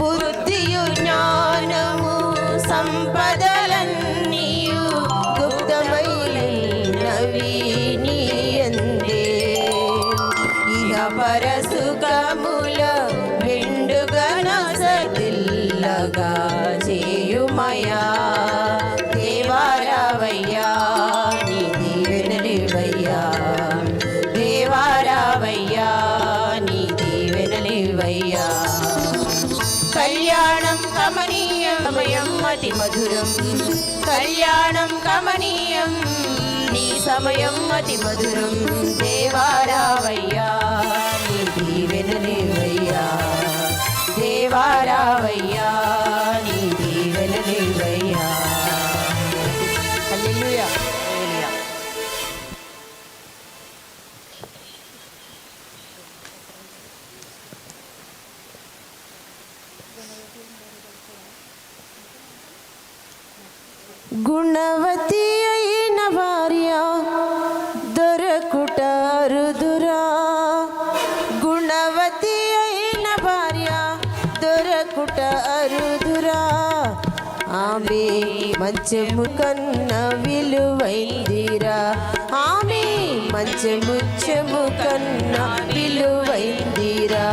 బుద్ధియు జ్ఞానము సంపదలన్నీయు గుప్తమైనవి నీయందే. ఇహ పరసుఖముల వెండుగన సదిల్లగా చే കമനീയം അതിമധുരം കല്യാണം കമനീയം നീ സമയം അതിമധുരം ദേവാരാവയ്യാ നീ ജീവനേവയ്യാ ദേവാരാവയ്യാ നീ ജീവനേവയ്യാ Thank you. గుణవతి అయిన భార్య దొరకుట అరుదురా గుణవతి అయిన భార్య దొరకుట అరుదురా ఆమె మంచము కన్న విలువైందిరా. ఆమె మంచముచ్చము కన్న విలువైందిరా.